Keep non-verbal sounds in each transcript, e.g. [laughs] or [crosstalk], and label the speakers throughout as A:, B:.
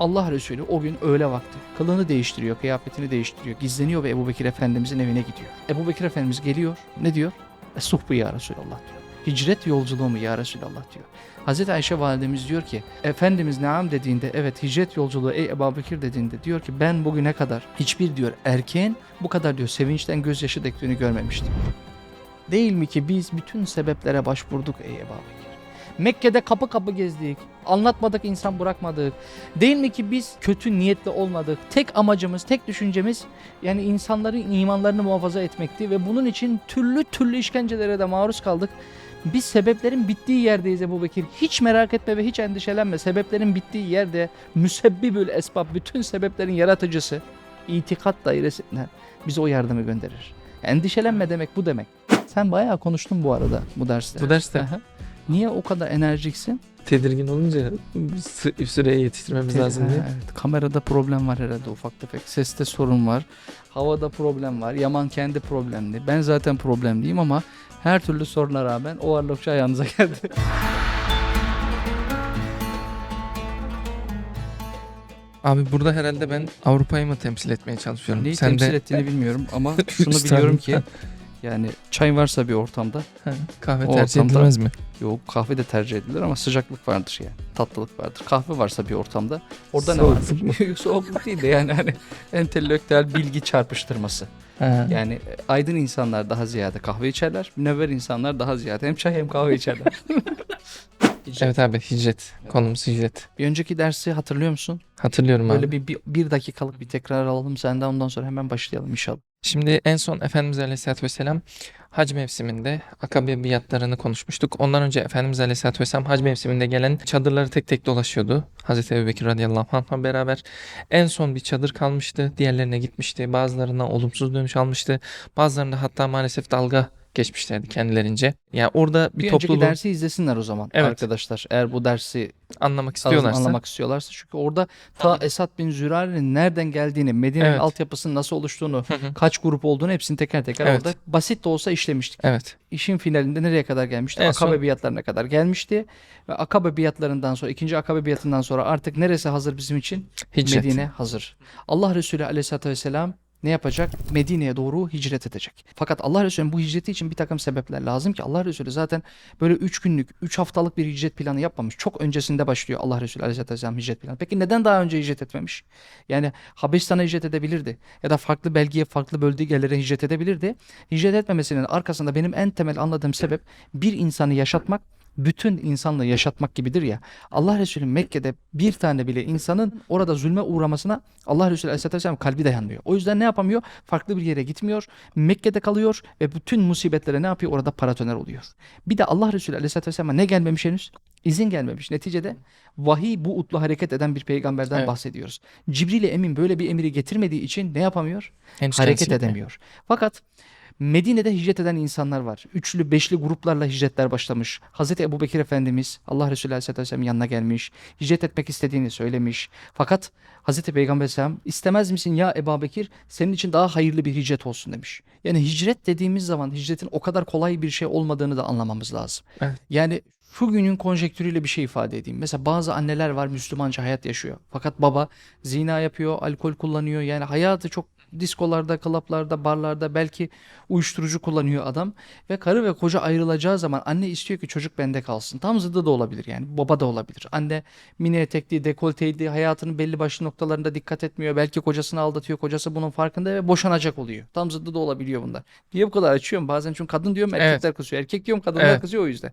A: Allah Resulü o gün öğle vakti kılığını değiştiriyor, kıyafetini değiştiriyor, gizleniyor ve Ebu Bekir Efendimizin evine gidiyor. Ebu Bekir Efendimiz geliyor, ne diyor? Esuhbu ya Resulallah diyor. Hicret yolculuğu mu ya Resulallah diyor. Hazreti Ayşe validemiz diyor ki Efendimiz naam dediğinde evet hicret yolculuğu ey Ebu Bekir dediğinde diyor ki ben bugüne kadar hiçbir diyor erkeğin bu kadar diyor sevinçten gözyaşı döktüğünü görmemiştim. Değil mi ki biz bütün sebeplere başvurduk ey Ebu Bekir. Mekke'de kapı kapı gezdik. Anlatmadık insan bırakmadık. Değil mi ki biz kötü niyetli olmadık. Tek amacımız, tek düşüncemiz yani insanların imanlarını muhafaza etmekti ve bunun için türlü türlü işkencelere de maruz kaldık. Biz sebeplerin bittiği yerdeyiz Ebu Bekir. Hiç merak etme ve hiç endişelenme. Sebeplerin bittiği yerde müsebbibül esbab, bütün sebeplerin yaratıcısı itikat dairesinden bize o yardımı gönderir. Endişelenme demek bu demek. Sen bayağı konuştun bu arada bu derste.
B: Bu derste
A: Aha. Niye o kadar enerjiksin?
B: tedirgin olunca sü- süreye yetiştirmemiz lazım diye.
A: Ha, Evet, kamerada problem var herhalde ufak tefek. Seste sorun var. Havada problem var. Yaman kendi problemli. Ben zaten problemliyim ama her türlü soruna rağmen o varlıkçı ayağınıza geldi. [laughs]
B: Abi burada herhalde ben Avrupa'yı mı temsil etmeye çalışıyorum?
A: Neyi
B: Sen
A: temsil
B: de
A: ettiğini bilmiyorum ama [laughs] şunu biliyorum ki [laughs] yani çay varsa bir ortamda
B: Ha, kahve
A: O
B: tercih
A: ortamda-
B: edilmez mi?
A: yok kahve de tercih edilir ama sıcaklık vardır yani. Tatlılık vardır. Kahve varsa bir ortamda orada ne vardır? [laughs] Soğukluk değil de yani hani entelektüel bilgi çarpıştırması.
B: Ha.
A: Yani e, aydın insanlar daha ziyade kahve içerler. Münevver insanlar daha ziyade hem çay hem kahve içerler. [laughs]
B: Evet abi hicret. Konumuz hicret.
A: Bir önceki dersi hatırlıyor musun?
B: Hatırlıyorum
A: Böyle
B: abi.
A: bir, bir, bir dakikalık bir tekrar alalım senden ondan sonra hemen başlayalım inşallah.
B: Şimdi en son Efendimiz Aleyhisselatü Vesselam hac mevsiminde akabe biatlarını konuşmuştuk. Ondan önce Efendimiz Aleyhisselatü Vesselam hac mevsiminde gelen çadırları tek tek dolaşıyordu. Hazreti Ebubekir radıyallahu anh'la beraber. En son bir çadır kalmıştı. Diğerlerine gitmişti. Bazılarına olumsuz dönüş almıştı. Bazılarında hatta maalesef dalga geçmişlerdi kendilerince. Yani orada bir,
A: Bir, önceki
B: topluluğu
A: dersi izlesinler o zaman
B: Evet.
A: arkadaşlar. Eğer bu dersi
B: anlamak
A: istiyorlarsa. anlamak istiyorlarsa. Çünkü orada ta Esad bin Zürare'nin nereden geldiğini, Medine'nin
B: Evet.
A: altyapısının nasıl oluştuğunu,
B: Hı hı.
A: kaç grup olduğunu hepsini teker teker
B: Evet.
A: orada basit de olsa işlemiştik.
B: evet.
A: İşin finalinde nereye kadar gelmişti?
B: En
A: Akabe
B: son-
A: biatlarına kadar gelmişti. Ve Akabe biatlarından sonra, ikinci Akabe biatından sonra artık neresi hazır bizim için?
B: Hicret.
A: Medine hazır. Allah Resulü aleyhissalatü vesselam ne yapacak? Medine'ye doğru hicret edecek. Fakat Allah Resulü'nün bu hicreti için bir takım sebepler lazım ki Allah Resulü zaten böyle 3 günlük, 3 haftalık bir hicret planı yapmamış. Çok öncesinde başlıyor Allah Resulü aleyhissalatü vesselam hicret planı. Peki neden daha önce hicret etmemiş? Yani Habeşistan'a hicret edebilirdi. Ya da farklı belgeye, farklı bölgelere hicret edebilirdi. Hicret etmemesinin arkasında benim en temel anladığım sebep bir insanı yaşatmak, bütün insanla yaşatmak gibidir ya. Allah Resulü Mekke'de bir tane bile insanın orada zulme uğramasına Allah Resulü Aleyhisselatü Vesselam kalbi dayanmıyor. O yüzden ne yapamıyor? Farklı bir yere gitmiyor. Mekke'de kalıyor ve bütün musibetlere ne yapıyor? Orada paratoner oluyor. Bir de Allah Resulü Aleyhisselatü Vesselam'a ne gelmemiş henüz? İzin gelmemiş. Neticede vahiy bu utlu hareket eden bir peygamberden
B: Evet.
A: bahsediyoruz. Cibril Emin böyle bir emiri getirmediği için ne yapamıyor?
B: Henüz
A: hareket edemiyor. Fakat Medine'de hicret eden insanlar var. Üçlü, beşli gruplarla hicretler başlamış. Hazreti Ebu Bekir Efendimiz Allah Resulü Aleyhisselatü Vesselam'ın yanına gelmiş. Hicret etmek istediğini söylemiş. Fakat Hazreti Peygamber Aleyhisselam istemez misin ya Ebu Bekir senin için daha hayırlı bir hicret olsun demiş. Yani hicret dediğimiz zaman hicretin o kadar kolay bir şey olmadığını da anlamamız lazım.
B: Evet.
A: Yani şu günün konjektürüyle bir şey ifade edeyim. Mesela bazı anneler var Müslümanca hayat yaşıyor. Fakat baba zina yapıyor, alkol kullanıyor. Yani hayatı çok diskolarda, klaplarda, barlarda belki uyuşturucu kullanıyor adam. Ve karı ve koca ayrılacağı zaman anne istiyor ki çocuk bende kalsın. Tam zıddı da olabilir yani. Baba da olabilir. Anne mini etekli, dekolteydi, hayatının belli başlı noktalarında dikkat etmiyor. Belki kocasını aldatıyor. Kocası bunun farkında ve boşanacak oluyor. Tam zıddı da olabiliyor bunlar. Niye bu kadar açıyorum? Bazen çünkü kadın diyorum erkekler kızıyor. Erkek diyorum kadınlar
B: Evet.
A: kızıyor o yüzden.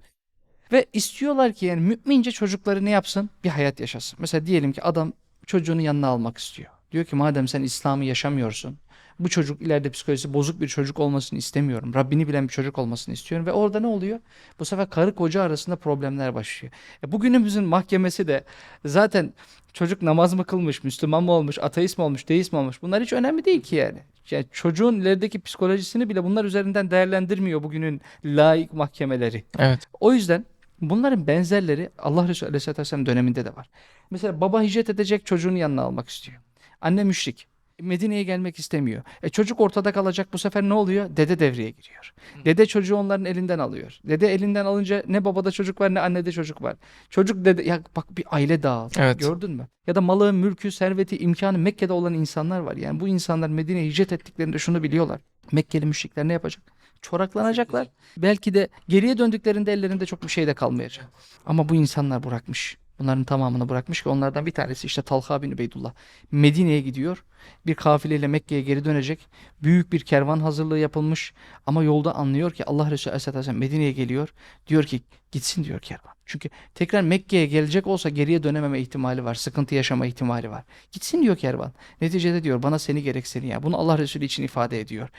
A: Ve istiyorlar ki yani mümince çocukları ne yapsın? Bir hayat yaşasın. Mesela diyelim ki adam çocuğunu yanına almak istiyor. Diyor ki madem sen İslam'ı yaşamıyorsun. Bu çocuk ileride psikolojisi bozuk bir çocuk olmasını istemiyorum. Rabbini bilen bir çocuk olmasını istiyorum. Ve orada ne oluyor? Bu sefer karı koca arasında problemler başlıyor. E bugünümüzün mahkemesi de zaten çocuk namaz mı kılmış, Müslüman mı olmuş, ateist mi olmuş, deist mi olmuş? Bunlar hiç önemli değil ki yani. Yani çocuğun ilerideki psikolojisini bile bunlar üzerinden değerlendirmiyor bugünün laik mahkemeleri.
B: Evet.
A: O yüzden bunların benzerleri Allah Resulü Aleyhisselatü Vesselam döneminde de var. Mesela baba hicret edecek çocuğunu yanına almak istiyor. Anne müşrik. Medine'ye gelmek istemiyor. E çocuk ortada kalacak bu sefer ne oluyor? Dede devreye giriyor. Dede çocuğu onların elinden alıyor. Dede elinden alınca ne babada çocuk var ne annede çocuk var. Çocuk dede ya bak bir aile dağıldı.
B: Evet.
A: Gördün mü? Ya da malı, mülkü, serveti, imkanı Mekke'de olan insanlar var. Yani bu insanlar Medine'ye hicret ettiklerinde şunu biliyorlar. Mekkeli müşrikler ne yapacak? Çoraklanacaklar. Belki de geriye döndüklerinde ellerinde çok bir şey de kalmayacak. Ama bu insanlar bırakmış. Bunların tamamını bırakmış ki onlardan bir tanesi işte Talha bin Ubeydullah. Medine'ye gidiyor. Bir kafileyle Mekke'ye geri dönecek. Büyük bir kervan hazırlığı yapılmış. Ama yolda anlıyor ki Allah Resulü Aleyhisselatü Vesselam Medine'ye geliyor. Diyor ki gitsin diyor kervan. Çünkü tekrar Mekke'ye gelecek olsa geriye dönememe ihtimali var. Sıkıntı yaşama ihtimali var. Gitsin diyor kervan. Neticede diyor bana seni gerek seni ya. Bunu Allah Resulü için ifade ediyor.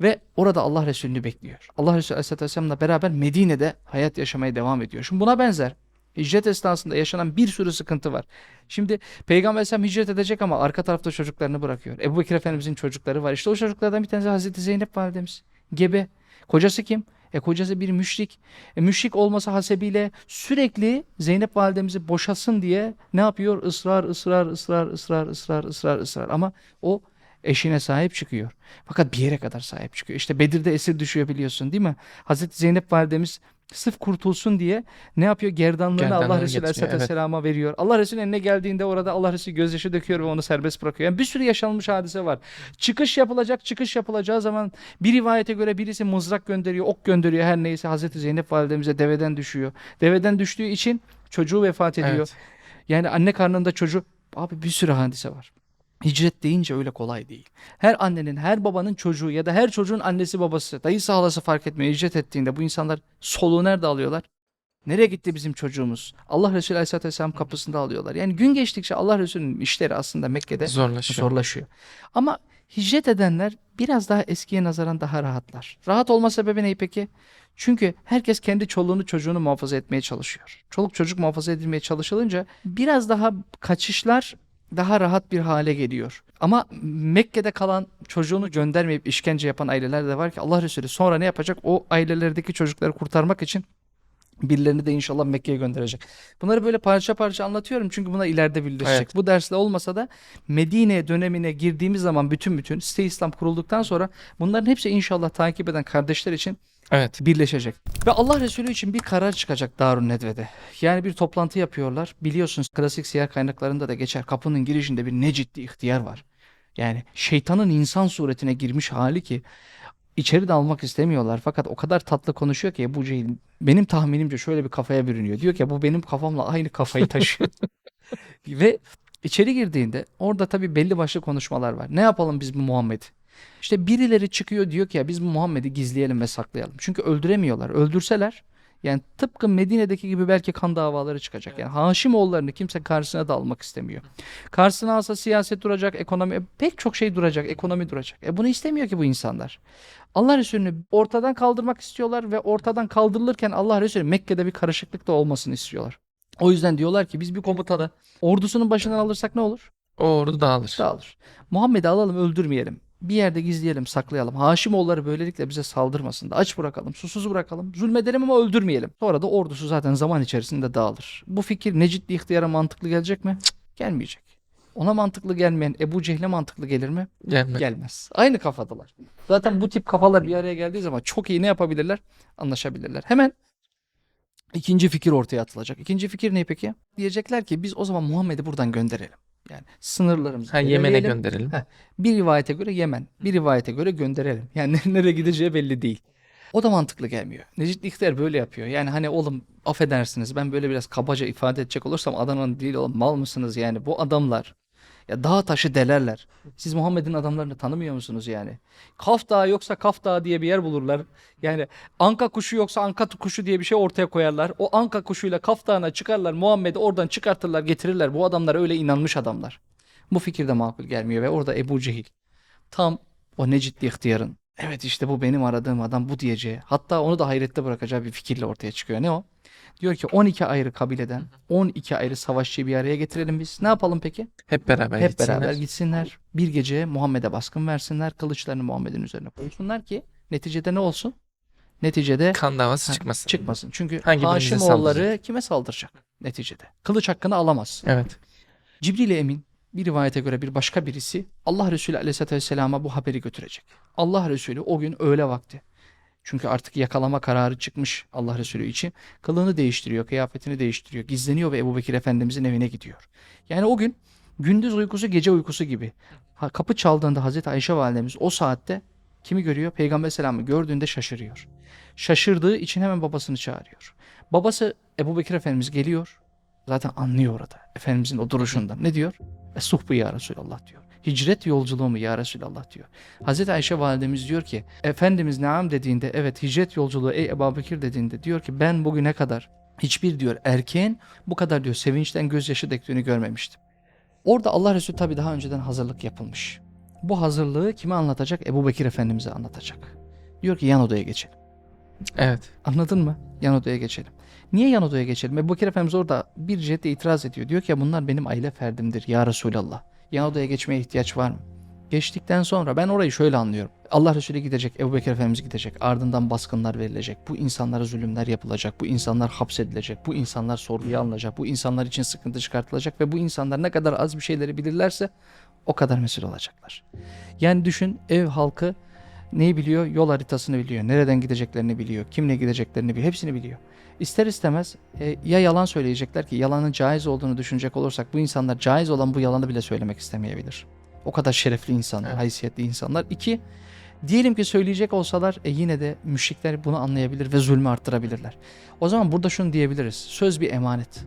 A: Ve orada Allah Resulü'nü bekliyor. Allah Resulü Aleyhisselatü Vesselam'la beraber Medine'de hayat yaşamaya devam ediyor. Şimdi buna benzer hicret esnasında yaşanan bir sürü sıkıntı var. Şimdi Peygamber Aleyhisselam hicret edecek ama arka tarafta çocuklarını bırakıyor. Ebu Bekir Efendimizin çocukları var. İşte o çocuklardan bir tanesi Hazreti Zeynep validemiz. Gebe. Kocası kim? E kocası bir müşrik. E müşrik olması hasebiyle sürekli Zeynep validemizi boşasın diye ne yapıyor? Israr, ısrar, ısrar, ısrar, ısrar, ısrar, ısrar. Ama o eşine sahip çıkıyor. Fakat bir yere kadar sahip çıkıyor. İşte Bedir'de esir düşüyor biliyorsun değil mi? Hazreti Zeynep validemiz sırf kurtulsun diye ne yapıyor? Gerdanlığını Allah Resulü Aleyhisselatü
B: evet.
A: Vesselam'a veriyor. Allah Resulü eline geldiğinde orada Allah Resulü gözyaşı döküyor ve onu serbest bırakıyor. Yani bir sürü yaşanmış hadise var. Çıkış yapılacak, çıkış yapılacağı zaman bir rivayete göre birisi mızrak gönderiyor, ok gönderiyor her neyse Hazreti Zeynep validemize deveden düşüyor. Deveden düştüğü için çocuğu vefat ediyor.
B: Evet.
A: Yani anne karnında çocuk abi bir sürü hadise var. Hicret deyince öyle kolay değil. Her annenin, her babanın çocuğu ya da her çocuğun annesi babası, dayısı halası fark etmiyor. Hicret ettiğinde bu insanlar soluğu nerede alıyorlar? Nereye gitti bizim çocuğumuz? Allah Resulü Aleyhisselatü Vesselam kapısında alıyorlar. Yani gün geçtikçe Allah Resulü'nün işleri aslında Mekke'de
B: Zorlaşıyor.
A: zorlaşıyor. Ama hicret edenler biraz daha eskiye nazaran daha rahatlar. Rahat olma sebebi ne peki? Çünkü herkes kendi çoluğunu çocuğunu muhafaza etmeye çalışıyor. Çoluk çocuk muhafaza edilmeye çalışılınca biraz daha kaçışlar daha rahat bir hale geliyor. Ama Mekke'de kalan çocuğunu göndermeyip işkence yapan aileler de var ki Allah Resulü sonra ne yapacak? O ailelerdeki çocukları kurtarmak için birilerini de inşallah Mekke'ye gönderecek. Bunları böyle parça parça anlatıyorum çünkü buna ileride birleşecek.
B: Evet.
A: Bu dersle olmasa da Medine dönemine girdiğimiz zaman bütün bütün site İslam kurulduktan sonra bunların hepsi inşallah takip eden kardeşler için
B: Evet.
A: birleşecek. Ve Allah Resulü için bir karar çıkacak Darun Nedve'de. Yani bir toplantı yapıyorlar. Biliyorsunuz klasik siyer kaynaklarında da geçer. Kapının girişinde bir ne ciddi ihtiyar var. Yani şeytanın insan suretine girmiş hali ki içeri de almak istemiyorlar. Fakat o kadar tatlı konuşuyor ki Ebu Cehil benim tahminimce şöyle bir kafaya bürünüyor. Diyor ki bu benim kafamla aynı kafayı taşıyor. [laughs] Ve içeri girdiğinde orada tabii belli başlı konuşmalar var. Ne yapalım biz bu Muhammed'i? İşte birileri çıkıyor diyor ki ya biz Muhammed'i gizleyelim ve saklayalım. Çünkü öldüremiyorlar. Öldürseler yani tıpkı Medine'deki gibi belki kan davaları çıkacak. Yani Haşimoğullarını kimse karşısına da almak istemiyor. Karşısına alsa siyaset duracak, ekonomi pek çok şey duracak, ekonomi duracak. E bunu istemiyor ki bu insanlar. Allah Resulü'nü ortadan kaldırmak istiyorlar ve ortadan kaldırılırken Allah Resulü Mekke'de bir karışıklık da olmasını istiyorlar. O yüzden diyorlar ki biz bir komutanı ordusunun başından alırsak ne olur?
B: O ordu dağılır.
A: Dağılır. Muhammed'i alalım öldürmeyelim. Bir yerde gizleyelim, saklayalım. Haşimoğulları böylelikle bize saldırmasın da aç bırakalım, susuz bırakalım. Zulmedelim ama öldürmeyelim. Sonra da ordusu zaten zaman içerisinde dağılır. Bu fikir Necitli ihtiyara mantıklı gelecek mi? Cık, gelmeyecek. Ona mantıklı gelmeyen Ebu Cehil'e mantıklı gelir mi?
B: Gelme.
A: Gelmez. Aynı kafadalar. Zaten bu tip kafalar bir araya geldiği zaman çok iyi ne yapabilirler? Anlaşabilirler. Hemen ikinci fikir ortaya atılacak. İkinci fikir ne peki? Diyecekler ki biz o zaman Muhammed'i buradan gönderelim. Yani sınırlarımızı
B: Ha, Yemen'e gönderelim.
A: Heh, Bir rivayete göre Yemen, bir rivayete göre gönderelim. Yani nereye gideceği belli değil. O da mantıklı gelmiyor. Necip İhtiyar böyle yapıyor. Yani hani oğlum affedersiniz ben böyle biraz kabaca ifade edecek olursam Adana'nın değil oğlum mal mısınız yani bu adamlar ya dağ taşı delerler. Siz Muhammed'in adamlarını tanımıyor musunuz yani? Kaf Dağı yoksa Kaf Dağı diye bir yer bulurlar. Yani Anka kuşu yoksa Anka kuşu diye bir şey ortaya koyarlar. O Anka kuşuyla Kaf Dağı'na çıkarlar. Muhammed'i oradan çıkartırlar getirirler. Bu adamlar öyle inanmış adamlar. Bu fikir de makul gelmiyor ve orada Ebu Cehil tam o ne ciddi ihtiyarın evet işte bu benim aradığım adam bu diyeceği hatta onu da hayrette bırakacağı bir fikirle ortaya çıkıyor. Ne o? Diyor ki 12 ayrı kabileden 12 ayrı savaşçıyı bir araya getirelim biz. Ne yapalım peki?
B: Hep beraber
A: Hep
B: gitsinler.
A: beraber gitsinler. Bir gece Muhammed'e baskın versinler. Kılıçlarını Muhammed'in üzerine koysunlar ki neticede ne olsun? Neticede
B: Kan davası
A: Ha,
B: çıkmasın.
A: çıkmasın. Çünkü
B: Hangi
A: Haşimoğulları
B: saldıracak?
A: kime saldıracak neticede? Kılıç hakkını alamaz.
B: Evet.
A: Cibril Emin bir rivayete göre bir başka birisi Allah Resulü Aleyhisselatü Vesselam'a bu haberi götürecek. Allah Resulü o gün öğle vakti. Çünkü artık yakalama kararı çıkmış Allah Resulü için. Kılığını değiştiriyor, kıyafetini değiştiriyor, gizleniyor ve Ebu Bekir Efendimizin evine gidiyor. Yani o gün gündüz uykusu gece uykusu gibi. Ha, kapı çaldığında Hazreti Ayşe validemiz o saatte kimi görüyor? Peygamber selamı gördüğünde şaşırıyor. Şaşırdığı için hemen babasını çağırıyor. Babası Ebu Bekir Efendimiz geliyor. Zaten anlıyor orada. Efendimizin o duruşundan. Ne diyor? Esuhbu ya Resulallah diyor. Hicret yolculuğu mu ya Resulallah diyor. Hazreti Ayşe validemiz diyor ki Efendimiz naam dediğinde evet hicret yolculuğu ey Ebu Bekir dediğinde diyor ki ben bugüne kadar hiçbir diyor erkeğin bu kadar diyor sevinçten gözyaşı döktüğünü görmemiştim. Orada Allah Resulü tabi daha önceden hazırlık yapılmış. Bu hazırlığı kime anlatacak? Ebu Bekir Efendimiz'e anlatacak. Diyor ki yan odaya geçelim.
B: Evet.
A: Anladın mı? Yan odaya geçelim. Niye yan odaya geçelim? Ebu Bekir Efendimiz orada bir cihetle itiraz ediyor. Diyor ki ya bunlar benim aile ferdimdir ya Resulallah. Yan odaya geçmeye ihtiyaç var mı? Geçtikten sonra ben orayı şöyle anlıyorum. Allah Resulü gidecek, Ebu Bekir Efendimiz gidecek. Ardından baskınlar verilecek. Bu insanlara zulümler yapılacak. Bu insanlar hapsedilecek. Bu insanlar sorguya alınacak. Bu insanlar için sıkıntı çıkartılacak. Ve bu insanlar ne kadar az bir şeyleri bilirlerse o kadar mesul olacaklar. Yani düşün ev halkı neyi biliyor? Yol haritasını biliyor. Nereden gideceklerini biliyor. Kimle gideceklerini biliyor. Hepsini biliyor. İster istemez e, ya yalan söyleyecekler ki yalanın caiz olduğunu düşünecek olursak bu insanlar caiz olan bu yalanı bile söylemek istemeyebilir. O kadar şerefli insanlar,
B: Evet.
A: haysiyetli insanlar. İki, diyelim ki söyleyecek olsalar e, yine de müşrikler bunu anlayabilir ve zulmü arttırabilirler. O zaman burada şunu diyebiliriz. Söz bir emanet.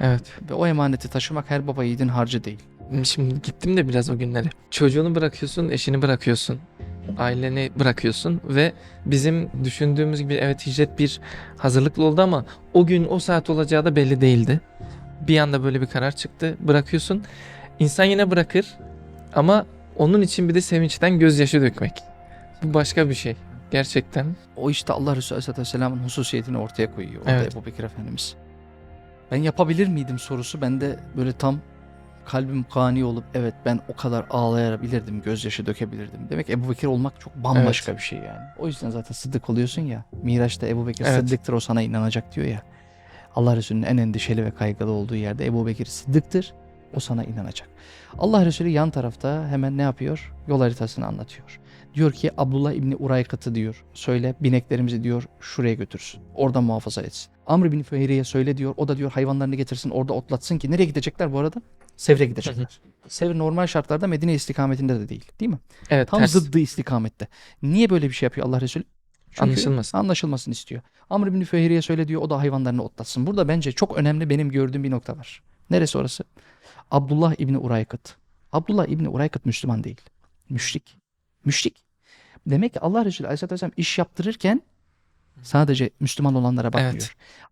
B: Evet.
A: Ve o emaneti taşımak her baba yiğidin harcı değil.
B: Şimdi gittim de biraz o günleri. Çocuğunu bırakıyorsun, eşini bırakıyorsun. Aileni bırakıyorsun ve bizim düşündüğümüz gibi evet hicret bir hazırlıklı oldu ama o gün o saat olacağı da belli değildi. Bir anda böyle bir karar çıktı. Bırakıyorsun. İnsan yine bırakır ama onun için bir de sevinçten gözyaşı dökmek. Bu başka bir şey. Gerçekten.
A: O işte Allah Resulü Aleyhisselatü Vesselam'ın hususiyetini ortaya koyuyor. Orada
B: Evet.
A: Ebu Bekir Efendimiz. Ben yapabilir miydim sorusu bende böyle tam kalbim kani olup evet ben o kadar ağlayabilirdim, gözyaşı dökebilirdim. Demek Ebu Bekir olmak çok bambaşka bir şey yani. O yüzden zaten sıddık oluyorsun ya. Miraç'ta Ebu Bekir
B: Evet.
A: sıddıktır o sana inanacak diyor ya. Allah Resulü'nün en endişeli ve kaygılı olduğu yerde Ebu Bekir sıddıktır o sana inanacak. Allah Resulü yan tarafta hemen ne yapıyor? Yol haritasını anlatıyor. Diyor ki Abdullah İbni Uraykat'ı diyor. Söyle bineklerimizi diyor şuraya götürsün. Orada muhafaza etsin. Amr bin Füheyre'ye söyle diyor. O da diyor hayvanlarını getirsin orada otlatsın ki. Nereye gidecekler bu arada? Sevr'e gidecekler. Sevr normal şartlarda Medine istikametinde de değil. Değil mi?
B: Evet
A: Tam
B: ters.
A: zıddı istikamette. Niye böyle bir şey yapıyor Allah Resulü? Çünkü
B: Anlaşılmasın.
A: Anlaşılmasını istiyor. Amr bin Füheyre'ye söyle diyor. O da hayvanlarını otlatsın. Burada bence çok önemli benim gördüğüm bir nokta var. Neresi orası? Abdullah İbni Uraykat. Abdullah İbni Uraykat Müslüman değil. Müşrik. Müşrik. Demek ki Allah Resulü Aleyhisselatü Vesselam iş yaptırırken sadece Müslüman olanlara bakmıyor.
B: Evet.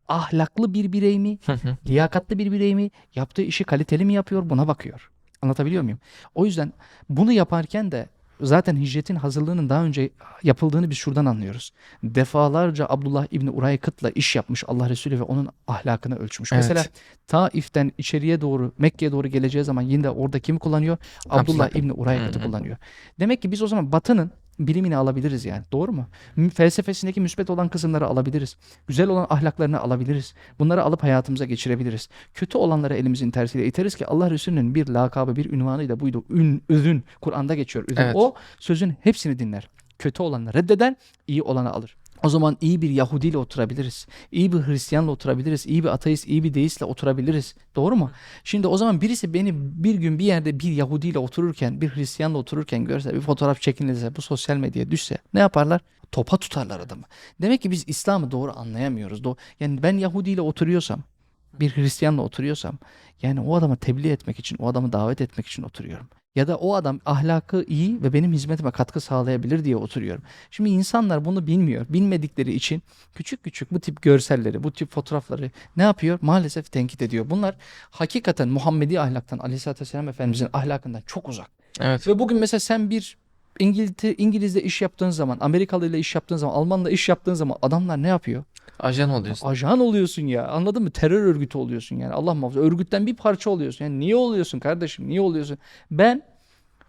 A: Ahlaklı bir birey mi? Liyakatlı bir birey mi? Yaptığı işi kaliteli mi yapıyor? Buna bakıyor. Anlatabiliyor muyum? O yüzden bunu yaparken de zaten hicretin hazırlığının daha önce yapıldığını biz şuradan anlıyoruz. Defalarca Abdullah İbni Uraykıt'la iş yapmış Allah Resulü ve onun ahlakını ölçmüş.
B: Evet.
A: Mesela Taif'ten içeriye doğru Mekke'ye doğru geleceği zaman yine de orada kimi kullanıyor? Abdullah
B: Abdullah.
A: İbni Uraykıt'ı kullanıyor. Demek ki biz o zaman Batı'nın bilimini alabiliriz yani. Doğru mu? Felsefesindeki müsbet olan kısımları alabiliriz. Güzel olan ahlaklarını alabiliriz. Bunları alıp hayatımıza geçirebiliriz. Kötü olanları elimizin tersiyle iteriz ki Allah Resulü'nün bir lakabı, bir ünvanıyla buydu. Ün, üzün. Kur'an'da geçiyor. Üzün.
B: Evet.
A: O sözün hepsini dinler. Kötü olanı reddeder, iyi olanı alır. O zaman iyi bir Yahudiyle oturabiliriz. İyi bir Hristiyanla oturabiliriz. iyi bir ateist, iyi bir deistle oturabiliriz. Doğru mu? Şimdi o zaman birisi beni bir gün bir yerde bir Yahudiyle otururken, bir Hristiyanla otururken görse, bir fotoğraf çekinilse, bu sosyal medyaya düşse ne yaparlar? Topa tutarlar adamı. Demek ki biz İslam'ı doğru anlayamıyoruz. Yani ben Yahudiyle oturuyorsam, bir Hristiyanla oturuyorsam, yani o adama tebliğ etmek için, o adamı davet etmek için oturuyorum. Ya da o adam ahlakı iyi ve benim hizmetime katkı sağlayabilir diye oturuyorum. Şimdi insanlar bunu bilmiyor. Bilmedikleri için küçük küçük bu tip görselleri, bu tip fotoğrafları ne yapıyor? Maalesef tenkit ediyor. Bunlar hakikaten Muhammedi ahlaktan, Aleyhisselatü Vesselam Efendimizin ahlakından çok uzak.
B: Evet.
A: Ve bugün mesela sen bir İngiltere, İngiliz'le iş yaptığın zaman, Amerikalı ile iş yaptığın zaman, Almanla iş yaptığın zaman adamlar ne yapıyor?
B: Ajan oluyorsun.
A: Ajan oluyorsun ya. Anladın mı? Terör örgütü oluyorsun yani. Allah muhafaza. Örgütten bir parça oluyorsun. Yani niye oluyorsun kardeşim? Niye oluyorsun? Ben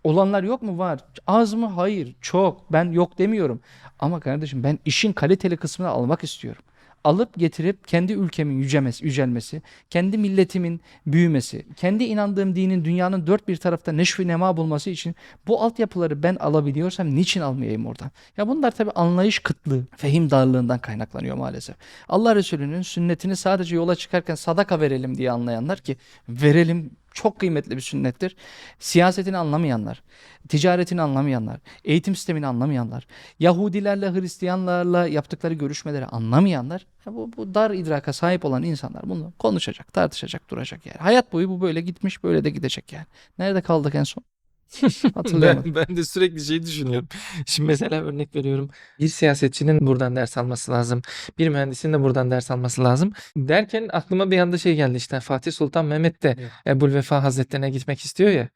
A: olanlar yok mu? Var. Az mı? Hayır. Çok. Ben yok demiyorum. Ama kardeşim ben işin kaliteli kısmını almak istiyorum. Alıp getirip kendi ülkemin yücemesi, yücelmesi, kendi milletimin büyümesi, kendi inandığım dinin dünyanın dört bir tarafta neşvi nema bulması için bu altyapıları ben alabiliyorsam niçin almayayım oradan? Ya bunlar tabii anlayış kıtlığı, fehim darlığından kaynaklanıyor maalesef. Allah Resulü'nün sünnetini sadece yola çıkarken sadaka verelim diye anlayanlar ki verelim çok kıymetli bir sünnettir. Siyasetini anlamayanlar, ticaretini anlamayanlar, eğitim sistemini anlamayanlar, Yahudilerle, Hristiyanlarla yaptıkları görüşmeleri anlamayanlar, ya bu, bu dar idraka sahip olan insanlar bunu konuşacak, tartışacak, duracak yani. Hayat boyu bu böyle gitmiş, böyle de gidecek yani. Nerede kaldık en son? [laughs] Hatırlayamadım.
B: Ben, ben de sürekli şeyi düşünüyorum. Şimdi mesela örnek veriyorum. Bir siyasetçinin buradan ders alması lazım. Bir mühendisin de buradan ders alması lazım. Derken aklıma bir anda şey geldi işte Fatih Sultan Mehmet de
A: Evet.
B: Ebu'l Vefa Hazretlerine gitmek istiyor ya.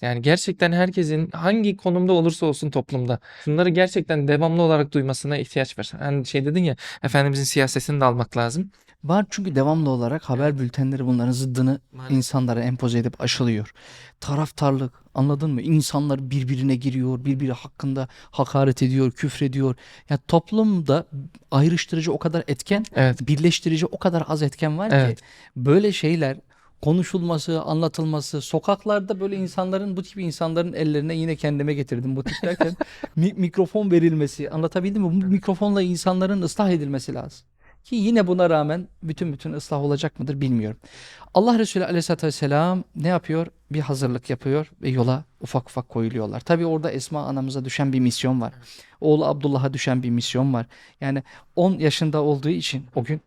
B: Yani gerçekten herkesin hangi konumda olursa olsun toplumda bunları gerçekten devamlı olarak duymasına ihtiyaç var. Hani şey dedin ya Efendimizin siyasetini de almak lazım.
A: Var çünkü devamlı olarak haber bültenleri bunların zıddını insanlara empoze edip aşılıyor. Taraftarlık anladın mı? İnsanlar birbirine giriyor, birbiri hakkında hakaret ediyor, küfrediyor. Ya toplumda ayrıştırıcı o kadar etken,
B: Evet.
A: birleştirici o kadar az etken var
B: Evet.
A: ki böyle şeyler konuşulması, anlatılması, sokaklarda böyle insanların bu tip insanların ellerine yine kendime getirdim bu tip derken [laughs] mi- mikrofon verilmesi, anlatabildim mi? Bu mikrofonla insanların ıslah edilmesi lazım. Ki yine buna rağmen bütün bütün ıslah olacak mıdır bilmiyorum. Allah Resulü Aleyhisselatü Vesselam ne yapıyor? Bir hazırlık yapıyor ve yola ufak ufak koyuluyorlar. Tabii orada Esma anamıza düşen bir misyon var. Oğlu Abdullah'a düşen bir misyon var. Yani 10 yaşında olduğu için o gün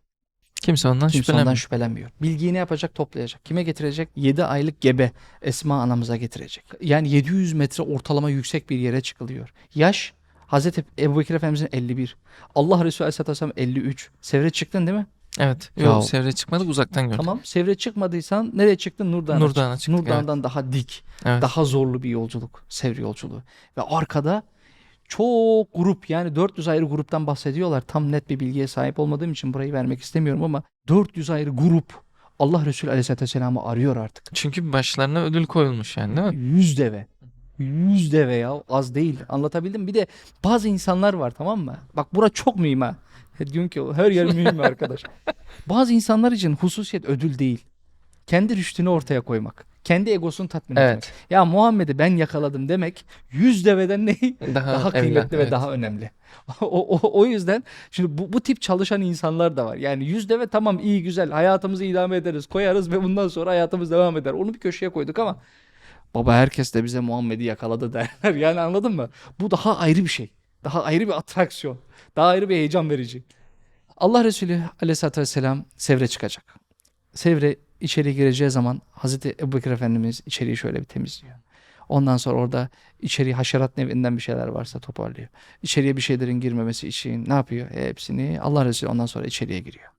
B: Kimse ondan
A: kimse
B: şüphelenmiyor.
A: ondan şüphelenmiyor. Bilgiyi ne yapacak? Toplayacak. Kime getirecek? 7 aylık gebe Esma anamıza getirecek. Yani 700 metre ortalama yüksek bir yere çıkılıyor. Yaş Hazreti Ebu Bekir Efendimizin 51. Allah Resulü Aleyhisselatü Vesselam 53. Sevre çıktın değil mi?
B: Evet.
A: Ya-
B: Yok Sevre çıkmadık uzaktan gördüm.
A: Tamam. Sevre çıkmadıysan nereye çıktın? Nurdağ'a
B: Nurdağ'a çıktık, evet.
A: Nurdağ'dan daha dik.
B: Evet.
A: Daha zorlu bir yolculuk. Sevri yolculuğu. Ve arkada çok grup yani 400 ayrı gruptan bahsediyorlar. Tam net bir bilgiye sahip olmadığım için burayı vermek istemiyorum ama 400 ayrı grup Allah Resulü Aleyhisselatü Vesselam'ı arıyor artık.
B: Çünkü başlarına ödül koyulmuş yani değil mi?
A: 100 deve. 100 deve ya az değil. Anlatabildim mi? Bir de bazı insanlar var tamam mı? Bak bura çok mühim ha. Diyorum ki her yer mühim arkadaş. [laughs] bazı insanlar için hususiyet ödül değil. Kendi rüştünü ortaya koymak. Kendi egosunu tatmin etmek.
B: Evet.
A: Ya Muhammed'i ben yakaladım demek 100 deveden ne?
B: Daha,
A: Daha
B: evlen,
A: kıymetli ve
B: evet.
A: daha önemli. [laughs] O, o, o yüzden şimdi bu, bu tip çalışan insanlar da var. Yani 100 deve tamam iyi güzel hayatımızı idame ederiz koyarız ve bundan sonra hayatımız devam eder. Onu bir köşeye koyduk ama baba herkes de bize Muhammed'i yakaladı derler. [laughs] Yani anladın mı? Bu daha ayrı bir şey. Daha ayrı bir atraksiyon. Daha ayrı bir heyecan verici. Allah Resulü aleyhissalatü vesselam Sevre çıkacak. Sevre içeri gireceği zaman Hazreti Ebubekir Efendimiz içeriği şöyle bir temizliyor. Ondan sonra orada içeri haşerat nevinden bir şeyler varsa toparlıyor. İçeriye bir şeylerin girmemesi için ne yapıyor? Hepsini Allah Resulü ondan sonra içeriye giriyor.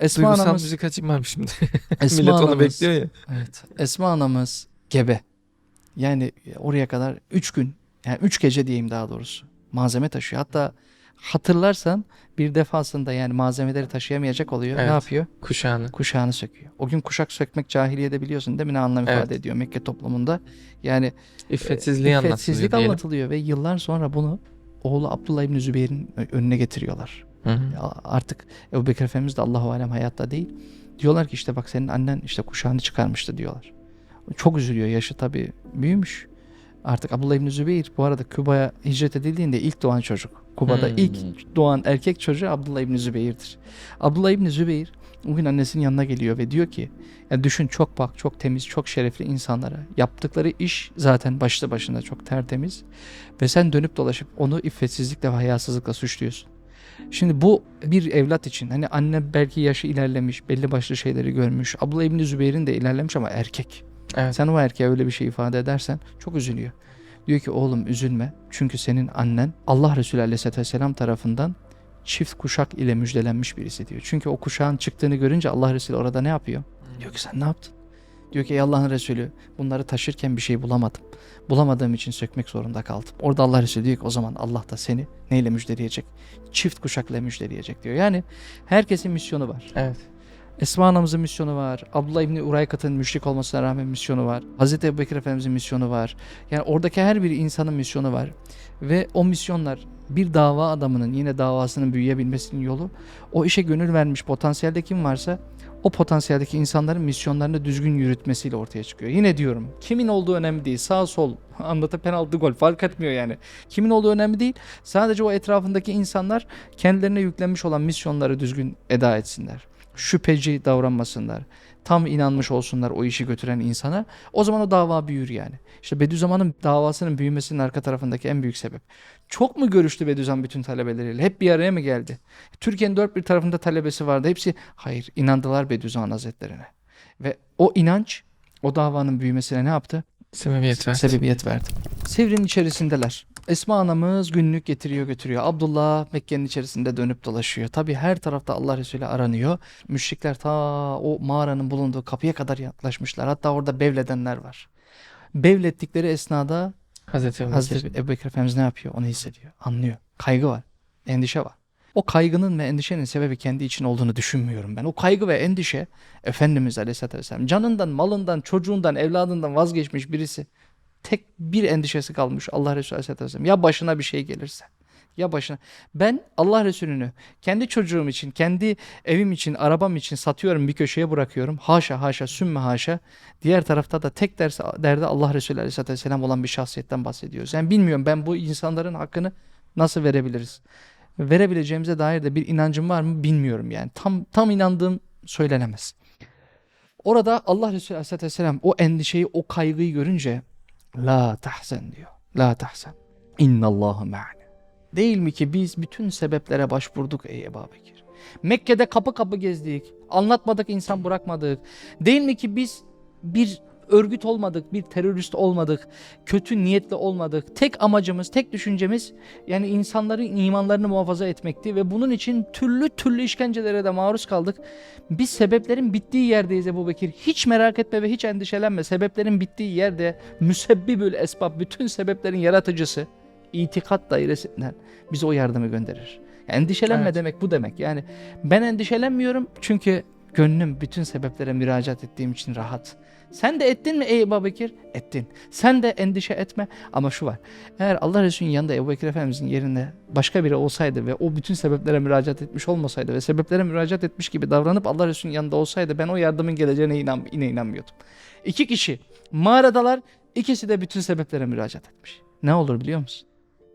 A: Esma
B: Duygusal
A: anamız,
B: müzik açayım abi şimdi.
A: Esma [laughs]
B: Millet onu
A: anamız-
B: bekliyor ya.
A: Evet. Esma anamız gebe. Yani oraya kadar 3 gün, yani 3 gece diyeyim daha doğrusu. Malzeme taşıyor. Hatta hatırlarsan bir defasında yani malzemeleri taşıyamayacak oluyor.
B: Evet.
A: Ne yapıyor?
B: Kuşağını.
A: Kuşağını söküyor. O gün kuşak sökmek cahiliyede biliyorsun değil mi ne anlam
B: Evet.
A: ifade ediyor Mekke toplumunda. Yani
B: İffetsizliği
A: e,
B: anlatılıyor
A: iffetsizlik
B: diyelim.
A: anlatılıyor ve yıllar sonra bunu oğlu Abdullah İbni Zübeyir'in önüne getiriyorlar.
B: Hı hı.
A: Ya Artık Ebu Bekir Efendimiz de Allahu Alem hayatta değil. Diyorlar ki işte bak senin annen işte kuşağını çıkarmıştı diyorlar. Çok üzülüyor. Yaşı tabii büyümüş. Artık Abdullah İbni Zübeyir bu arada Küba'ya hicret edildiğinde ilk doğan çocuk. Kuba'da
B: Hmm.
A: ilk doğan erkek çocuğu Abdullah İbni Zübeyir'dir. Abdullah İbni Zübeyir o gün annesinin yanına geliyor ve diyor ki ya düşün çok bak çok temiz çok şerefli insanlara yaptıkları iş zaten başlı başına çok tertemiz ve sen dönüp dolaşıp onu iffetsizlikle ve hayasızlıkla suçluyorsun. Şimdi bu bir evlat için hani anne belki yaşı ilerlemiş belli başlı şeyleri görmüş Abdullah İbni Zübeyir'in de ilerlemiş ama erkek.
B: Evet.
A: Sen o erkeğe öyle bir şey ifade edersen çok üzülüyor. Diyor ki oğlum üzülme çünkü senin annen Allah Resulü Aleyhisselatü Vesselam tarafından çift kuşak ile müjdelenmiş birisi diyor. Çünkü o kuşağın çıktığını görünce Allah Resulü orada ne yapıyor? Diyor ki sen ne yaptın? Diyor ki ey Allah'ın Resulü bunları taşırken bir şey bulamadım. Bulamadığım için sökmek zorunda kaldım. Orada Allah Resulü diyor ki o zaman Allah da seni neyle müjdeleyecek? Çift kuşakla müjdeleyecek diyor. Yani herkesin misyonu var.
B: Evet.
A: Esma anamızın misyonu var. Abdullah İbni Uraykat'ın müşrik olmasına rağmen misyonu var. Hazreti Ebubekir Efendimizin misyonu var. Yani oradaki her bir insanın misyonu var. Ve o misyonlar Bir dava adamının yine davasının büyüyebilmesinin yolu o işe gönül vermiş potansiyelde kim varsa o potansiyeldeki insanların misyonlarını düzgün yürütmesiyle ortaya çıkıyor. Yine diyorum kimin olduğu önemli değil. Sağ sol [laughs] anlatıp penaltı gol fark etmiyor yani. Kimin olduğu önemli değil. Sadece o etrafındaki insanlar kendilerine yüklenmiş olan misyonları düzgün eda etsinler. Şüpheci davranmasınlar. Tam inanmış olsunlar o işi götüren insana. O zaman o dava büyür yani. İşte Bediüzzaman'ın davasının büyümesinin arka tarafındaki en büyük sebep. Çok mu görüştü Bediüzzaman bütün talebeleriyle? Hep bir araya mı geldi? Türkiye'nin dört bir tarafında talebesi vardı. Hepsi hayır inandılar Bediüzzaman Hazretlerine. Ve o inanç o davanın büyümesine ne yaptı?
B: Sebebiyet ver.
A: Sebebiyet verdi. Sevrin içerisindeler. Esma anamız günlük getiriyor götürüyor. Abdullah Mekke'nin içerisinde dönüp dolaşıyor. Tabi her tarafta Allah Resulü aranıyor. Müşrikler ta o mağaranın bulunduğu kapıya kadar yaklaşmışlar. Hatta orada bevledenler var. Bevlettikleri esnada
B: Hazreti Ebu.
A: Hazreti Ebu Bekir Efendimiz ne yapıyor? Onu hissediyor. Anlıyor. Kaygı var. Endişe var. O kaygının ve endişenin sebebi kendi için olduğunu düşünmüyorum ben. O kaygı ve endişe Efendimiz Aleyhisselatü Vesselam canından, malından, çocuğundan, evladından vazgeçmiş birisi. Tek bir endişesi kalmış Allah Resulü Aleyhisselatü Vesselam. Ya başına bir şey gelirse. Ya başına. Ben Allah Resulü'nü kendi çocuğum için, kendi evim için, arabam için satıyorum bir köşeye bırakıyorum. Haşa haşa sümme haşa. Diğer tarafta da tek dersi, derdi Allah Resulü Aleyhisselatü Vesselam olan bir şahsiyetten bahsediyoruz. Yani bilmiyorum ben bu insanların hakkını nasıl verebiliriz? Verebileceğimize dair de bir inancım var mı bilmiyorum yani. Tam tam inandığım söylenemez. Orada Allah Resulü Aleyhisselatü Vesselam o endişeyi, o kaygıyı görünce La tahzen diyor. La tahzen. İnnallâhu ma'ane. Değil mi ki biz bütün sebeplere başvurduk ey Ebu Bekir? Mekke'de kapı kapı gezdik. Anlatmadık insan bırakmadık. Değil mi ki biz bir örgüt olmadık, bir terörist olmadık, kötü niyetli olmadık. Tek amacımız, tek düşüncemiz yani insanların imanlarını muhafaza etmekti ve bunun için türlü türlü işkencelere de maruz kaldık. Biz sebeplerin bittiği yerdeyiz Ebu Bekir. Hiç merak etme ve hiç endişelenme. Sebeplerin bittiği yerde müsebbibül esbab, bütün sebeplerin yaratıcısı itikat dairesinden bize o yardımı gönderir. Endişelenme
B: Evet.
A: demek bu demek. Yani ben endişelenmiyorum çünkü gönlüm bütün sebeplere müracaat ettiğim için rahat. Sen de ettin mi ey Ebu Bekir? Ettin. Sen de endişe etme. Ama şu var. Eğer Allah Resulü'nün yanında Ebu Bekir Efendimizin yerinde başka biri olsaydı ve o bütün sebeplere müracaat etmiş olmasaydı ve sebeplere müracaat etmiş gibi davranıp Allah Resulü'nün yanında olsaydı ben o yardımın geleceğine inan, yine inanmıyordum. İki kişi mağaradalar ikisi de bütün sebeplere müracaat etmiş. Ne olur biliyor musun?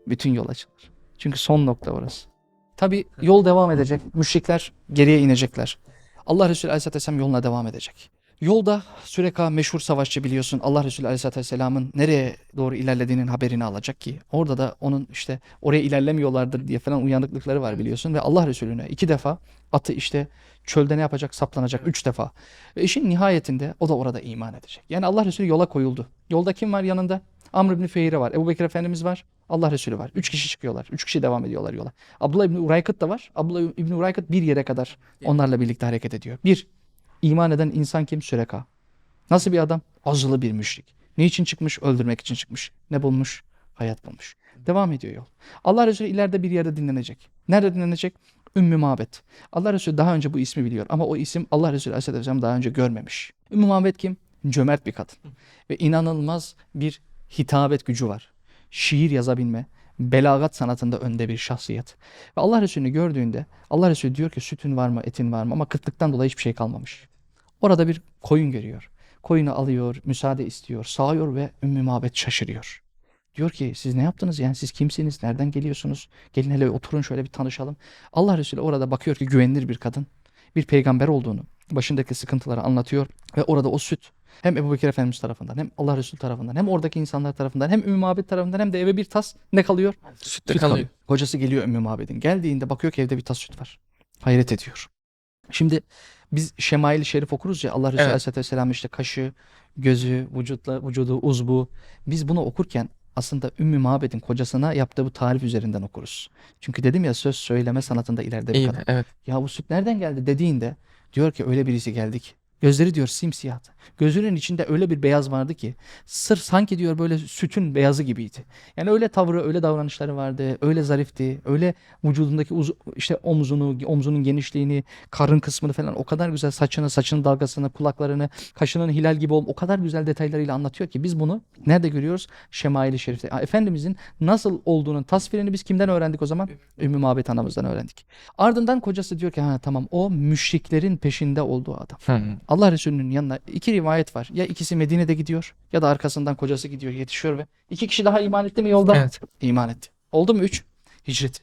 A: Bütün yol açılır. Çünkü son nokta orası. Tabi yol devam edecek. Müşrikler geriye inecekler. Allah Resulü Aleyhisselatü Vesselam yoluna devam edecek. Yolda Süreka meşhur savaşçı biliyorsun Allah Resulü Aleyhisselatü Vesselam'ın nereye doğru ilerlediğinin haberini alacak ki orada da onun işte oraya ilerlemiyorlardır diye falan uyanıklıkları var biliyorsun ve Allah Resulüne iki defa atı işte çölde ne yapacak saplanacak üç defa ve işin nihayetinde o da orada iman edecek. Yani Allah Resulü yola koyuldu. Yolda kim var yanında? Amr ibn Feyre var. Ebu Bekir Efendimiz var. Allah Resulü var. Üç kişi çıkıyorlar. Üç kişi devam ediyorlar yola. Abdullah İbni Uraykıt da var. Abdullah İbni Uraykıt bir yere kadar onlarla birlikte hareket ediyor. Bir, iman eden insan kim? Süreka. Nasıl bir adam? Azılı bir müşrik. Niçin çıkmış? Öldürmek için çıkmış. Ne bulmuş? Hayat bulmuş. Devam ediyor yol. Allah Resulü ileride bir yerde dinlenecek. Nerede dinlenecek? Ümmü Mabet. Allah Resulü daha önce bu ismi biliyor ama o isim Allah Resulü Aleyhisselatü Vesselam daha önce görmemiş. Ümmü Mabet kim? Cömert bir kadın. Ve inanılmaz bir hitabet gücü var. Şiir yazabilme, belagat sanatında önde bir şahsiyet. Ve Allah Resulü'nü gördüğünde Allah Resulü diyor ki sütün var mı, etin var mı ama kıtlıktan dolayı hiçbir şey kalmamış. Orada bir koyun görüyor. Koyunu alıyor, müsaade istiyor, sağıyor ve Ümmü Mabet şaşırıyor. Diyor ki siz ne yaptınız yani siz kimsiniz, nereden geliyorsunuz? Gelin hele oturun şöyle bir tanışalım. Allah Resulü orada bakıyor ki güvenilir bir kadın, bir peygamber olduğunu, başındaki sıkıntıları anlatıyor ve orada o süt hem Ebu Bekir Efendimiz tarafından hem Allah Resulü tarafından hem oradaki insanlar tarafından hem Ümmü Mabet tarafından hem de eve bir tas ne kalıyor?
B: Sütte
A: Süt
B: kalıyor.
A: Kocası geliyor Ümmü Mabed'in. Geldiğinde bakıyor ki evde bir tas süt var. Hayret ediyor. Şimdi biz Şemail-i Şerif okuruz ya Allah Resulü
B: Evet.
A: Aleyhisselatü Vesselam işte kaşı, gözü, vücutla, vücudu, uzbu. Biz bunu okurken aslında Ümmü Mabed'in kocasına yaptığı bu tarif üzerinden okuruz. Çünkü dedim ya söz söyleme sanatında ileride bir
B: İyi.
A: kadın.
B: Evet.
A: Ya bu süt nereden geldi dediğinde diyor ki öyle birisi geldi ki Gözleri diyor simsiyahtı. Gözünün içinde öyle bir beyaz vardı ki sır sanki diyor böyle sütün beyazı gibiydi. Yani öyle tavrı, öyle davranışları vardı, öyle zarifti, öyle vücudundaki uz- işte omzunu, omzunun genişliğini, karın kısmını falan o kadar güzel saçını, saçının dalgasını, kulaklarını, kaşının hilal gibi olup o kadar güzel detaylarıyla anlatıyor ki biz bunu nerede görüyoruz? Şemail-i Şerif'te. Efendimizin nasıl olduğunun tasvirini biz kimden öğrendik o zaman? Ümmü Mabet anamızdan öğrendik. Ardından kocası diyor ki ha tamam o müşriklerin peşinde olduğu adam.
B: Hı.
A: Allah Resulü'nün yanına iki rivayet var. Ya ikisi Medine'de gidiyor ya da arkasından kocası gidiyor yetişiyor ve iki kişi daha iman etti mi yolda?
B: Evet.
A: İman etti. Oldu mu üç? Hicret.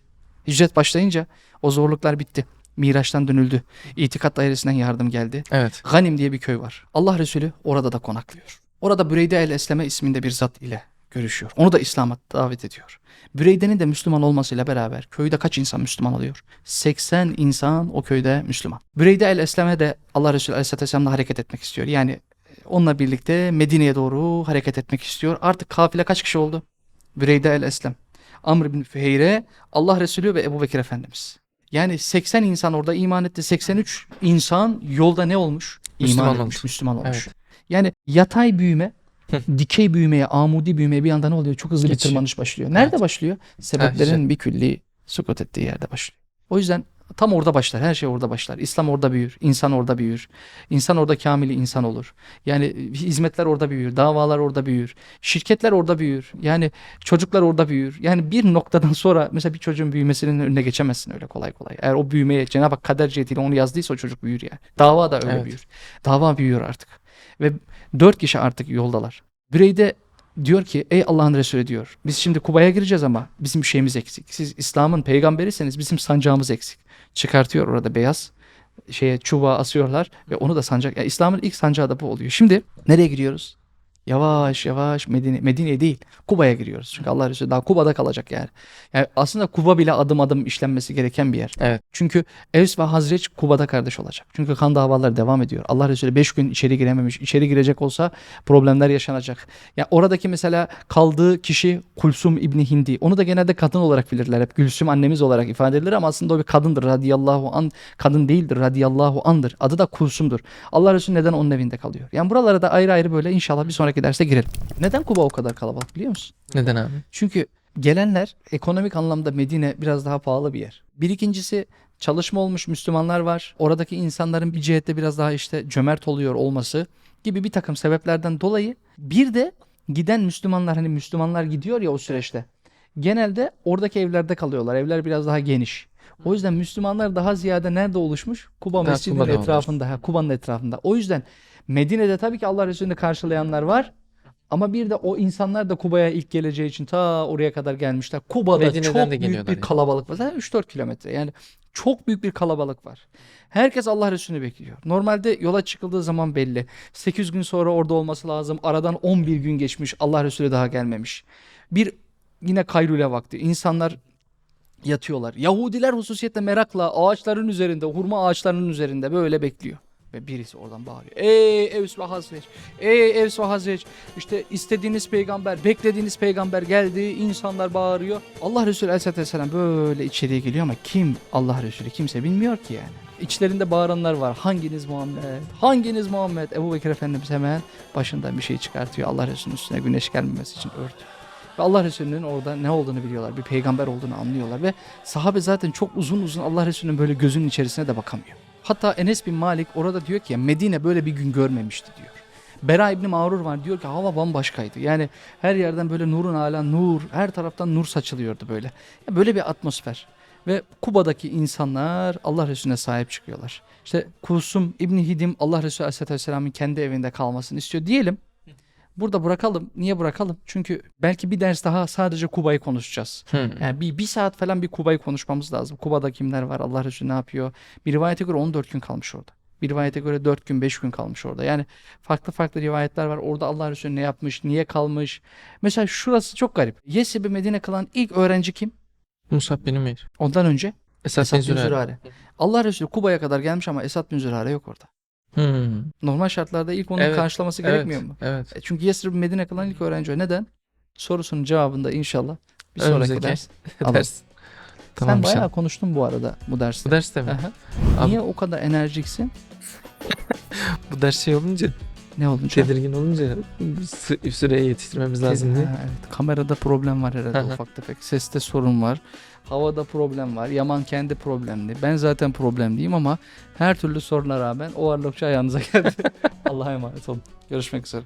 A: Hicret başlayınca o zorluklar bitti. Miraç'tan dönüldü. İtikat dairesinden yardım geldi.
B: Evet.
A: Ganim diye bir köy var. Allah Resulü orada da konaklıyor. Orada Büreyde el Esleme isminde bir zat ile görüşüyor. Onu da İslam'a davet ediyor. Büreyde'nin de Müslüman olmasıyla beraber köyde kaç insan Müslüman oluyor? 80 insan o köyde Müslüman. Büreyde el Esleme de Allah Resulü Aleyhisselatü Vesselam'la hareket etmek istiyor. Yani e, onunla birlikte Medine'ye doğru hareket etmek istiyor. Artık kafile kaç kişi oldu? Büreyde el Eslem, Amr bin Füheyre, Allah Resulü ve Ebu Bekir Efendimiz. Yani 80 insan orada iman etti. 83 insan yolda ne olmuş?
B: Müslüman
A: iman etmiş,
B: olmuş.
A: Müslüman olmuş.
B: Evet.
A: Yani yatay büyüme, dikey büyümeye, amudi büyümeye bir anda ne oluyor? Çok hızlı bir
B: Geçiyor.
A: tırmanış başlıyor. Nerede
B: Evet.
A: başlıyor? Sebeplerin
B: işte.
A: bir külli sukut ettiği yerde başlıyor. O yüzden tam orada başlar. Her şey orada başlar. İslam orada büyür. insan orada büyür. İnsan orada kamili insan olur. Yani e, hizmetler orada büyür. Davalar orada büyür. Şirketler orada büyür. Yani çocuklar orada büyür. Yani bir noktadan sonra mesela bir çocuğun büyümesinin önüne geçemezsin öyle kolay kolay. Eğer o büyümeye Cenab-ı Hak kader cihetiyle onu yazdıysa o çocuk büyür yani. Dava da öyle
B: Evet.
A: büyür. Dava büyüyor artık. Ve dört kişi artık yoldalar. Bireyde diyor ki ey Allah'ın Resulü diyor. Biz şimdi Kuba'ya gireceğiz ama bizim bir şeyimiz eksik. Siz İslam'ın peygamberiseniz bizim sancağımız eksik. Çıkartıyor orada beyaz şeye çubuğa asıyorlar ve onu da sancak. Yani İslam'ın ilk sancağı da bu oluyor. Şimdi nereye gidiyoruz? Yavaş yavaş Medine, Medine'ye değil Kuba'ya giriyoruz. Çünkü Allah Resulü daha Kuba'da kalacak yani. Yani aslında Kuba bile adım adım işlenmesi gereken bir yer.
B: Evet.
A: Çünkü Evs ve Hazreç Kuba'da kardeş olacak. Çünkü kan davaları devam ediyor. Allah Resulü 5 gün içeri girememiş. İçeri girecek olsa problemler yaşanacak. Yani oradaki mesela kaldığı kişi Kulsum İbni Hindi. Onu da genelde kadın olarak bilirler. Hep Gülsüm annemiz olarak ifade edilir ama aslında o bir kadındır. Radiyallahu an kadın değildir. Radiyallahu andır. Adı da Kulsum'dur. Allah Resulü neden onun evinde kalıyor? Yani buralara da ayrı ayrı böyle inşallah bir sonraki derste girelim. Neden Kuba o kadar kalabalık biliyor musun?
B: Neden abi?
A: Çünkü gelenler ekonomik anlamda Medine biraz daha pahalı bir yer. Bir ikincisi çalışma olmuş Müslümanlar var. Oradaki insanların bir cihette biraz daha işte cömert oluyor olması gibi bir takım sebeplerden dolayı bir de giden Müslümanlar hani Müslümanlar gidiyor ya o süreçte. Genelde oradaki evlerde kalıyorlar. Evler biraz daha geniş. O yüzden Müslümanlar daha ziyade nerede oluşmuş? Kuba Mescidi'nin etrafında, ha, Kuba'nın etrafında. O yüzden Medine'de tabii ki Allah Resulü'nü karşılayanlar var. Ama bir de o insanlar da Kuba'ya ilk geleceği için ta oraya kadar gelmişler. Kuba'da
B: Medine'den
A: çok
B: de
A: büyük bir
B: yani.
A: kalabalık var. Zaten 3-4 kilometre. Yani çok büyük bir kalabalık var. Herkes Allah Resulü'nü bekliyor. Normalde yola çıkıldığı zaman belli. 8 gün sonra orada olması lazım. Aradan 11 gün geçmiş. Allah Resulü daha gelmemiş. Bir yine kayrule vakti. İnsanlar yatıyorlar. Yahudiler hususiyetle merakla ağaçların üzerinde, hurma ağaçlarının üzerinde böyle bekliyor. Ve birisi oradan bağırıyor. Ey Evs ve Hazreç, ey Evs ve Hazreç, işte istediğiniz peygamber, beklediğiniz peygamber geldi. İnsanlar bağırıyor. Allah Resulü Aleyhisselatü Vesselam böyle içeriye geliyor ama kim Allah Resulü kimse bilmiyor ki yani. İçlerinde bağıranlar var. Hanginiz Muhammed? Hanginiz Muhammed? Ebu Bekir Efendimiz hemen başından bir şey çıkartıyor. Allah Resulü'nün üstüne güneş gelmemesi için örtüyor. Ve Allah Resulü'nün orada ne olduğunu biliyorlar. Bir peygamber olduğunu anlıyorlar. Ve sahabe zaten çok uzun uzun Allah Resulü'nün böyle gözünün içerisine de bakamıyor. Hatta Enes bin Malik orada diyor ki Medine böyle bir gün görmemişti diyor. Bera İbni Mağrur var diyor ki hava bambaşkaydı. Yani her yerden böyle nurun hala nur, her taraftan nur saçılıyordu böyle. Ya böyle bir atmosfer. Ve Kuba'daki insanlar Allah Resulüne sahip çıkıyorlar. İşte Kulsum İbni Hidim Allah Resulü Aleyhisselatü Vesselam'ın kendi evinde kalmasını istiyor diyelim. Burada bırakalım. Niye bırakalım? Çünkü belki bir ders daha sadece Kuba'yı konuşacağız.
B: Hı.
A: Yani bir, bir saat falan bir Kuba'yı konuşmamız lazım. Kuba'da kimler var? Allah Resulü ne yapıyor? Bir rivayete göre 14 gün kalmış orada. Bir rivayete göre 4 gün 5 gün kalmış orada. Yani farklı farklı rivayetler var. Orada Allah Resulü ne yapmış? Niye kalmış? Mesela şurası çok garip. Yesrib'i Medine kılan ilk öğrenci kim?
B: Musab bin Ümeyr.
A: Ondan önce
B: Esad,
A: Esad
B: bin. Zürare.
A: Allah Resulü Kuba'ya kadar gelmiş ama Esad bin Zürare yok orada.
B: Hı.
A: Normal şartlarda ilk onun
B: Evet,
A: karşılaması
B: Evet.
A: gerekmiyor mu?
B: Evet.
A: E Çünkü Yesrib Medine kılan ilk öğrenci o. Neden? Sorusunun cevabında inşallah bir sonraki
B: Önümüzdeki
A: ders. [laughs]
B: Tamam
A: Sen
B: inşallah.
A: bayağı konuştun bu arada bu derste.
B: Bu derste mi?
A: Aha.
B: Abi-
A: Niye o kadar enerjiksin? [laughs]
B: Bu ders şey olunca,
A: Ne olunca?
B: tedirgin olunca sü- süreye yetiştirmemiz lazım diye.
A: Ha, evet. Kamerada problem var herhalde ufak tefek. Seste sorun var. Havada problem var. Yaman kendi problemli. Ben zaten problemliyim ama her türlü soruna rağmen o ağırlıkçı ayağınıza geldi. [laughs] Allah'a emanet olun. Görüşmek üzere.